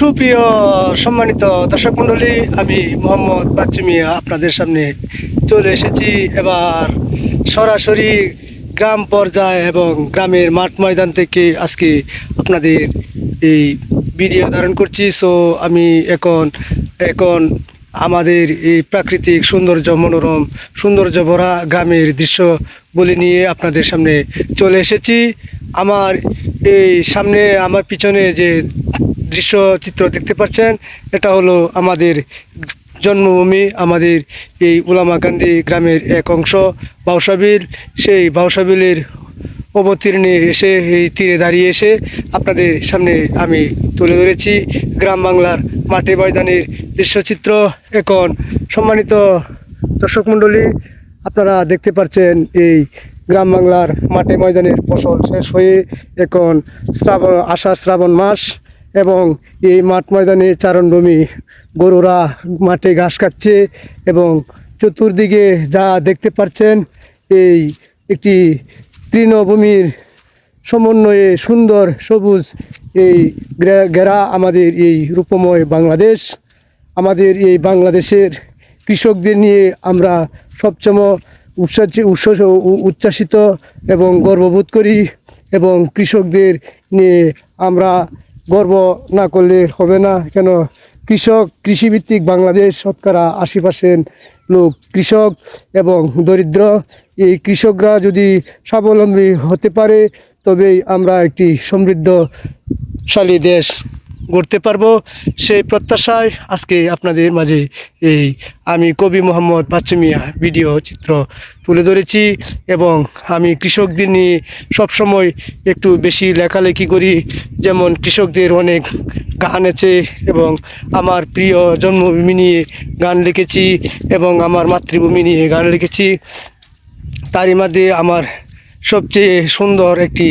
সুপ্রিয় সম্মানিত দর্শক মণ্ডলী, আমি মোহাম্মদ বাচ্চু মিয়া আপনাদের সামনে চলে এসেছি। এবার সরাসরি গ্রাম পর্যায় এবং গ্রামের মাঠ ময়দান থেকে আজকে আপনাদের এই ভিডিও ধারণ করছি। সো আমি এখন এখন আমাদের এই প্রাকৃতিক সৌন্দর্য, মনোরম সৌন্দর্য ভরা গ্রামের দৃশ্য বলে নিয়ে আপনাদের সামনে চলে এসেছি। আমার এই সামনে, আমার পিছনে যে দৃশ্য চিত্র দেখতে পাচ্ছেন, এটা হলো আমাদের জন্মভূমি, আমাদের এই উলামা গান্ধী গ্রামের এক অংশ। বাউসাবিল, সেই বাউসাবিলের অবতীর্ণে এসে এই তীরে দাঁড়িয়ে এসে আপনাদের সামনে আমি তুলে ধরেছি গ্রাম বাংলার মাঠে ময়দানের দৃশ্যচিত্র। এখন সম্মানিত দর্শক মণ্ডলী, আপনারা দেখতে পাচ্ছেন এই গ্রাম বাংলার মাঠে ময়দানের ফসল শেষ হয়ে এখন শ্রাবণ, আষাঢ় শ্রাবণ মাস। এবং এই মাঠ ময়দানে চারণভূমি গরুরা মাঠে ঘাস খাচ্ছে এবং চতুর্দিকে যা দেখতে পাচ্ছেন, এই একটি তৃণভূমির সমন্বয়ে সুন্দর সবুজ এই ঘেরা আমাদের এই রূপময় বাংলাদেশ। আমাদের এই বাংলাদেশের কৃষকদের নিয়ে আমরা সবসময় উচ্ছ্বাসি উচ্ছ্বাস উ- উচ্ছ্বাসিত এবং গর্ববোধ করি এবং কৃষকদের নিয়ে আমরা গর্ব না করলে হবে না। কেন? কৃষক, কৃষিভিত্তিক বাংলাদেশ শতকরা আশি পার্সেন্ট লোক কৃষক এবং দরিদ্র। এই কৃষকরা যদি স্বাবলম্বী হতে পারে, তবেই আমরা একটি সমৃদ্ধশালী দেশ। গড়তে পারব সেই প্রত্যাশায় আজকে আপনাদের মাঝে এই আমি কবি মোহাম্মদ বাচ্চুমিয়া ভিডিও চিত্র তুলে ধরেছি এবং আমি কৃষকদের নিয়ে সবসময় একটু বেশি লেখালেখি করি। যেমন কৃষকদের অনেক গান আছে এবং আমার প্রিয় জন্মভূমি নিয়ে গান লিখেছি এবং আমার মাতৃভূমি নিয়ে গান লিখেছি। তারই মধ্যে আমার সবচেয়ে সুন্দর একটি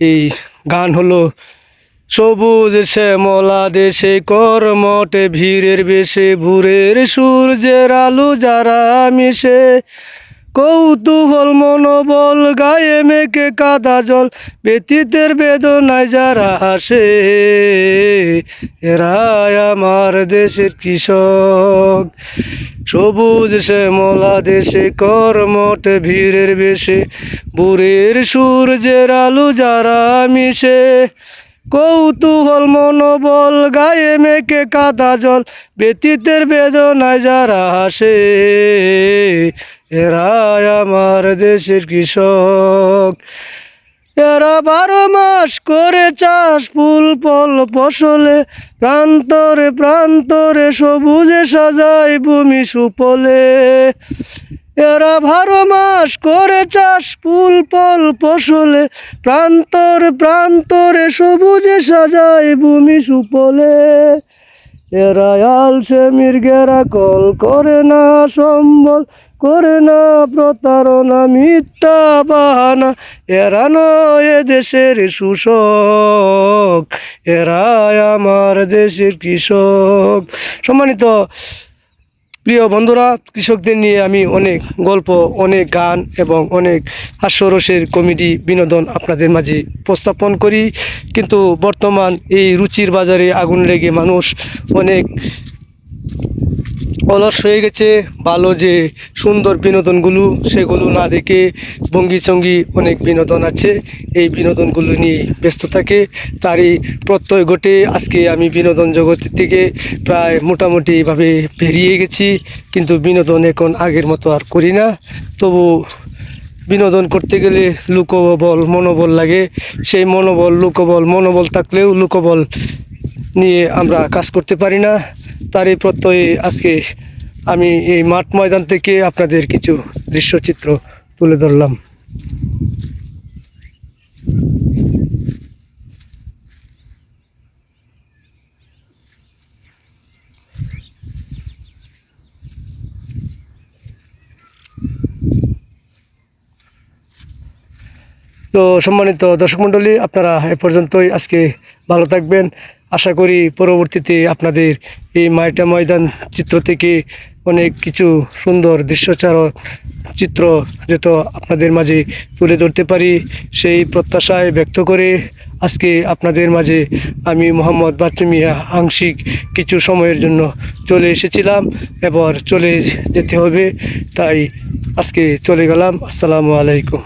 এই গান হলো সবুজ শ্যামলা দেশে কর্মটে, ভিড়ের বেশে ভুরের সূর্যের আলো যারা মিশে। কৌতূহল মনোবল, গায়ে মেকে কাদা জল, ব্যতীতের বেদনায় যারা আসে এরাই আমার দেশের কৃষক। সবুজ শ্যামলা দেশে কর্মটে, ভিড়ের বেশে বুড়ের সূর্যের আলো যারা মিশে। কৌতূহল মনোবল, গায়ে মেঘে কাদা জল, ব্যতীতের বেদনায় যারা আসে এরাই আমার দেশের কৃষক। এরা বারো মাস করে চাষ, ফুল, ফল, ফসলে, প্রান্তরে প্রান্তরে সবুজে সাজায় ভূমি সুফলে। এরা বারো মাস করে চাষ ফুল, ফল, ফসলে। প্রান্তর প্রান্তরে সবুজে সাজায় ভূমি সুফলে। এরা আলসে মির্গেরা কল করে না সম্বল, করে না প্রতারণা, মিথ্যা বাহানা। এরা নয় দেশের সুশক এরা আমার দেশের কৃষক। সম্মানিত প্রিয় বন্ধুরা, কৃষকদের নিয়ে আমি অনেক গল্প, অনেক গান এবং অনেক হাস্যরসের কমেডি বিনোদন আপনাদের মাঝে উপস্থাপন করি। কিন্তু বর্তমান এই রুচির বাজারে আগুন লেগে মানুষ অনেক অলস হয়ে গেছে। ভালো যে সুন্দর বিনোদনগুলো, সেগুলো না দেখে ভঙ্গি চঙ্গি অনেক বিনোদন আছে। এই বিনোদনগুলো নিয়ে ব্যস্ত থাকে। তারই প্রত্যয় ঘটে। আজকে আমি বিনোদন জগৎ থেকে প্রায় মোটামুটিভাবে বেরিয়ে গেছি। কিন্তু বিনোদন এখন আগের মতো আর করি না। তবু বিনোদন করতে গেলে লোকবল, মনোবল লাগে। সেই মনোবল, লোকবল, মনোবল থাকলেও লোকবল নিয়ে আমরা কাজ করতে পারি না। তারই প্রত্যয়ে আজকে আমি এই মাঠ ময়দান থেকে আপনাদের কিছু দৃশ্যচিত্র তুলে ধরলাম। তো সম্মানিত দর্শক মণ্ডলী, আপনারা এ পর্যন্তই আজকে ভালো থাকবেন। আশা করি পরবর্তীতে আপনাদের এই মাইটা ময়দান চিত্র থেকে অনেক কিছু সুন্দর দৃশ্যচার চিত্র যেত আপনাদের মাঝে তুলে ধরতে পারি, সেই প্রত্যাশায় ব্যক্ত করে আজকে আপনাদের মাঝে আমি মোহাম্মদ বাচ্চু মিয়া আংশিক কিছু সময়ের জন্য চলে এসেছিলাম। এবার চলে যেতে হবে, তাই আজকে চলে গেলাম। আসসালামু আলাইকুম।